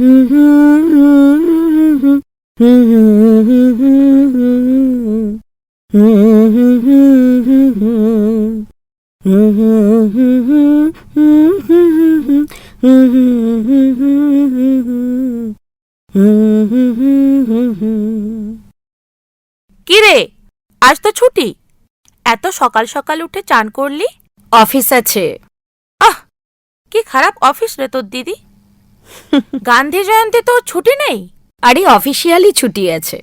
কি রে আজ তো ছুটি। এত সকাল সকাল উঠে চান করলি? অফিস আছে। আহ কি খারাপ অফিস রে তোর দিদি। গান্ধী জয়ন্তী তো ছুটি নেই? আরে অফিসিয়ালি ছুটি আছে।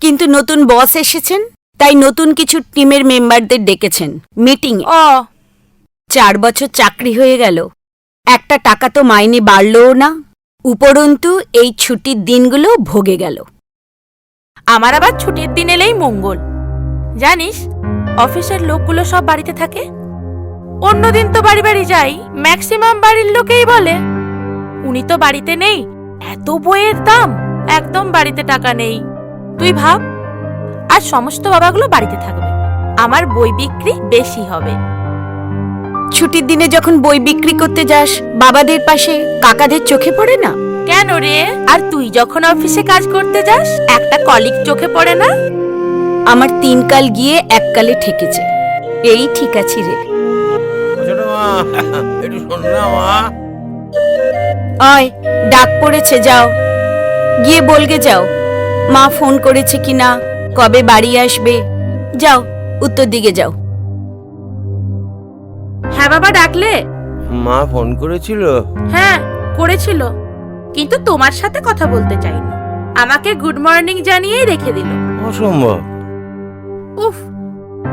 কিন্তু নতুন বস এসেছেন। তাই নতুন কিছু টিমের মেম্বারদের ডেকেছেন। মিটিং। ও। চার বছর চাকরি হয়ে গেল। একটা টাকা তো মাইনে বাড়লও না। উপরন্তু এই ছুটির দিনগুলো ভোগে গেল। আমার আবার ছুটির দিন এলেই মঙ্গল। জানিস অফিসের লোকগুলো সব বাড়িতে থাকে। অন্যদিন তো বাড়ি বাড়ি যাই। ম্যাক্সিমাম বাড়ির লোকেই বলে উনি তো বাড়িতে নেই। এত বইয়ের দাম। একদম বাড়িতে টাকা নেই। তুই ভাব আর সমস্ত বাবাগুলো বাড়িতে থাকবে। আমার বই বিক্রি বেশি হবে। ছুটির দিনে যখন বই বিক্রি করতে যাস বাবাদের পাশে কাকাদের চোখে পড়ে না? কেন রে? আর তুই যখন অফিসে কাজ করতে যাস একটা কলিগ চোখে পড়ে না? আমার তিন কাল গিয়ে এক কালে ঠেকেছে। এই ঠিক আছে রে। ছোট মা? একটু শোন না মা। অয় ডাক পড়েছে যাও। গিয়ে বলগে যাও মা ফোন করেছে কিনা? কবে বাড়ি আসবে? যাও উত্তর দিকে যাও। হ্যাঁ বাবা ডাকলে? মা ফোন করেছিল। হ্যাঁ করেছিল। কিন্তু তোমার সাথে কথা বলতে চাইনি। আমাকে গুড মর্নিং জানিয়েই রেখে দিল। অসম্ভব। উফ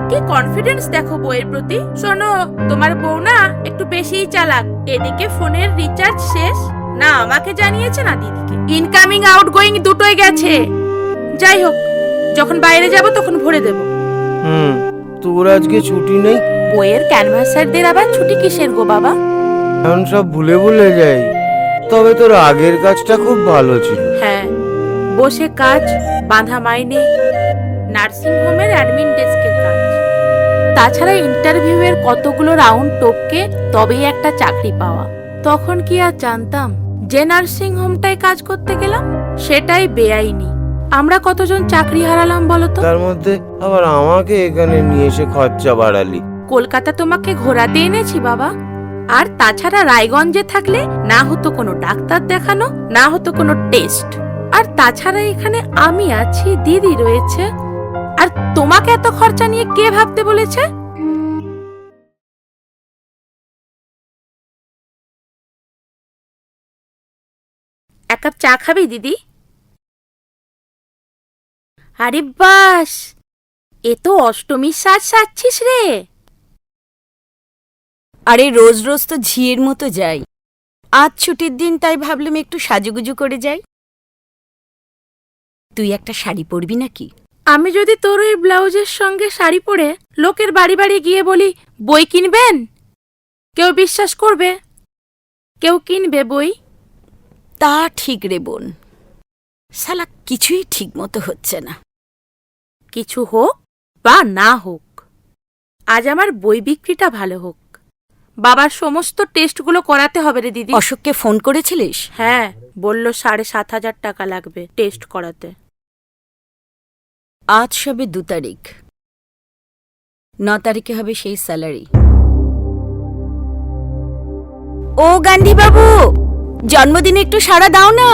কি কনফিডেন্স দেখো বইয়ের প্রতি। শোনো তোমার বউ না একটু বেশিই চালাক। এদিকে ফোনের রিচার্জ শেষ। না আমাকে জানিয়েছে না দিদিকে। ইনকামিং আউটগোয়িং দুটোই গেছে। যাই হোক যখন বাইরে যাব তখন ভরে দেব। হুম তোর আজকে ছুটি নেই? বইয়ের ক্যানভাসারদের আবার ছুটি কিসের গো বাবা? এখন সব ভুলে ভুলে যাই। তবে তোর আগের কাজটা খুব ভালো ছিল। হ্যাঁ বসে কাজ বাঁধা মাইনে নার্সিং হোমের অ্যাডমিন ডেস্কের কাজ। তাছাড়া ইন্টারভিউয়ের কতগুলো রাউন্ড টপকে তবেই একটা চাকরি পাওয়া। তখন কি আর জানতাম যে নার্সিং হোমটায় কাজ করতে গেলাম সেটাই বেআইনি। আমরা কতজন চাকরি হারালাম বলো তো? তার মধ্যে আবার আমাকে এখানে নিয়ে এসে খরচা বাড়ালি। কলকাতা তোমাকে ঘোরাতে এনেছি বাবা। আর তাছাড়া রায়গঞ্জে থাকলে না হতো কোনো ডাক্তার দেখানো না হতো কোনো টেস্ট। আর তাছাড়া এখানে আমি আছি দিদি রয়েছে। আর তোমাকে এত খরচা নিয়ে কে ভাবতে বলেছে? এক কাপ চা খাবি দিদি? আরে বাস এ তো অষ্টমীর সাজ সাজছিস রে। আরে রোজ রোজ তো ঝিয়ের মতো যাই। আজ ছুটির দিন তাই ভাবলাম একটু সাজুগুজু করে যাই। তুই একটা শাড়ি পরবি নাকি? আমি যদি তোর ওই ব্লাউজের সঙ্গে শাড়ি পরে লোকের বাড়ি বাড়ি গিয়ে বলি বই কিনবেন? কেউ বিশ্বাস করবে? কেউ কিনবে বই? তা ঠিক রে বোন। শালা কিছুই ঠিক মতো হচ্ছে না। কিছু হোক বা না হোক আজ আমার বই বিক্রিটা ভালো হোক। বাবার সমস্ত টেস্টগুলো করাতে হবে রে দিদি। অশোককে ফোন করেছিলিস? হ্যাঁ বলল সাড়ে সাত হাজার টাকা লাগবে টেস্ট করাতে। আজ সবে দু তারিখ। ন তারিখে হবে সেই স্যালারি। ও গান্ধী বাবু জন্মদিনে একটু সাড়া দাও না।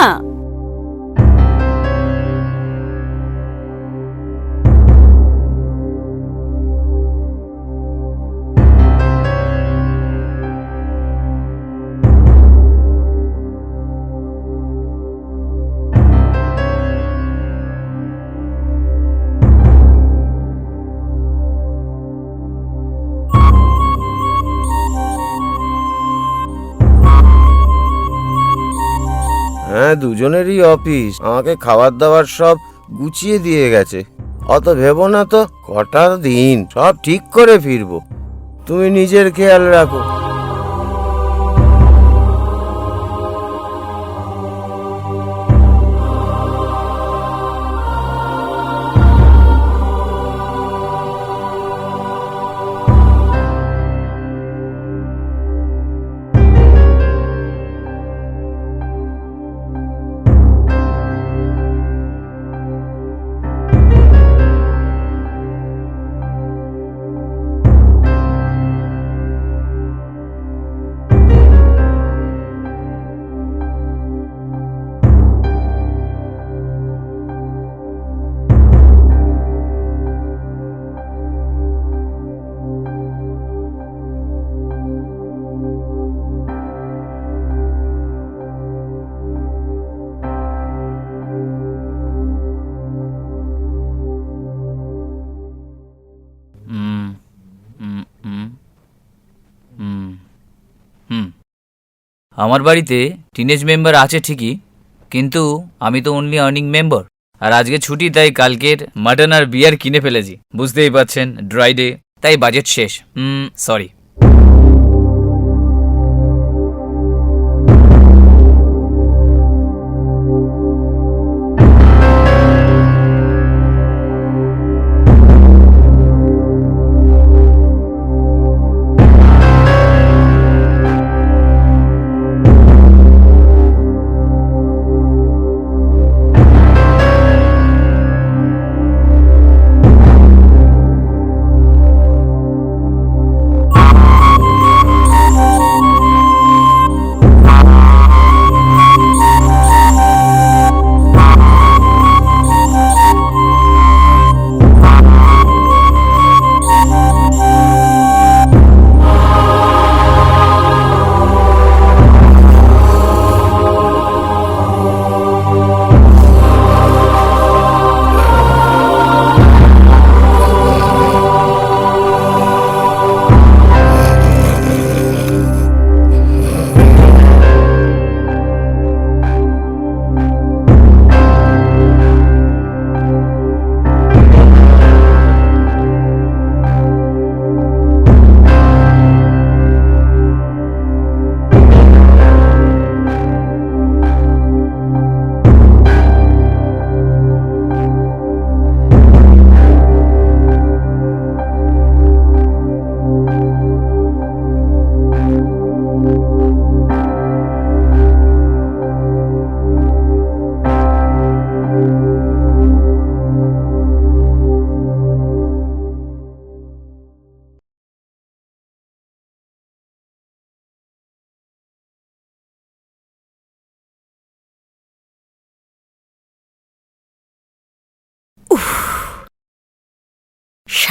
দুজনেরই অফিস আমাকে খাবার দাবার সব গুছিয়ে দিয়ে গেছে। অত ভেবো না তো, কটা দিন, সব ঠিক করে ফিরবো। তুমি নিজের খেয়াল রাখো। আমার বাড়িতে টিনেজ মেম্বার আছে ঠিকই, কিন্তু আমি তো অনলি আর্নিং মেম্বার আর আজকে ছুটি, তাই কালকের মাটন আর বিয়ার কিনে ফেলেছি। বুঝতেই পারছেন ড্রাই ডে তাই বাজেট শেষ। সরি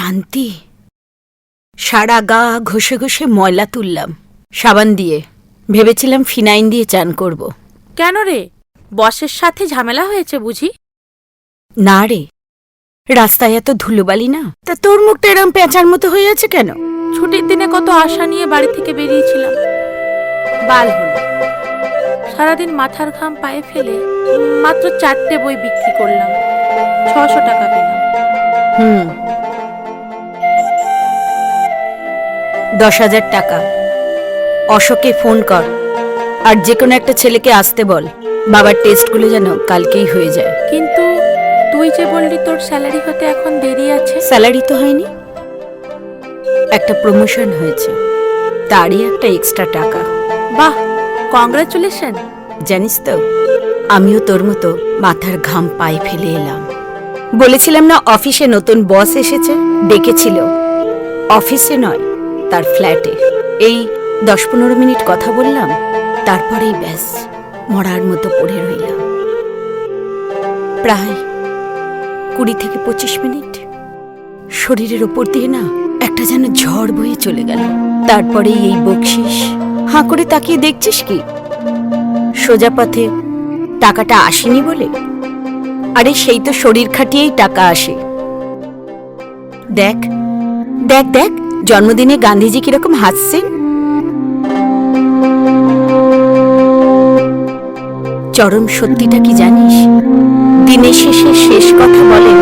শান্তি। সারা গা ঘষে ঘষে ময়লা তুললাম। সাবান দিয়ে। ভেবেছিলাম ফিনাইন দিয়ে চান করব। কেন রে? বসের সাথে ঝামেলা হয়েছে বুঝি? না রে। রাস্তায় এত ধুলোবালি না? তা তোর মুখটা এরম পেঁচার মতো হয়ে আছে কেন? ছুটির দিনে কত আশা নিয়ে বাড়ি থেকে বেরিয়েছিলাম। বাল হলো। সারাদিন মাথার ঘাম পায়ে ফেলে মাত্র চারটে বই বিক্রি করলাম। ছশো টাকা পেলাম। হুম। দশ হাজার টাকা। অশোকে ফোন কর আর যে কোনো একটা ছেলেকে আসতে বল। বাবার টেস্টগুলো যেন কালকেই হয়ে যায়। কিন্তু তুই যে বললি তোর স্যালারি হতে এখন দেরি আছে। স্যালারি তো হয়নি। একটা প্রমোশন হয়েছে। তারই একটা এক্সট্রা টাকা। বাহ কংগ্রাচুলেশন জানিস তো আমিও তোর মতো মাথার ঘাম পায়ে ফেলে এলাম। বলেছিলাম না অফিসে নতুন বস এসেছে? ডেকেছিল। অফিসে নয় তার ফ্ল্যাটে। এই দশ পনেরো মিনিট কথা বললাম, তারপরেই ব্যাস, মরার মতো পড়ে রইলাম প্রায় কুড়ি থেকে পঁচিশ মিনিট। শরীরের ওপর দিয়ে না একটা যেন ঝড় বয়ে চলে গেল। তারপরেই এই বকশিস। হাঁ করে তাকিয়ে দেখছিস কি? সোজা পথে টাকাটা আসেনি বলে? আরে সেই তো শরীর খাটিয়েই টাকা আসে। দেখ দেখ দেখ। জন্মদিনে গান্ধীজি কীরকম হাসছেন? চরম সত্যিটা কি জানিস? দিনের শেষে শেষ কথা বলেন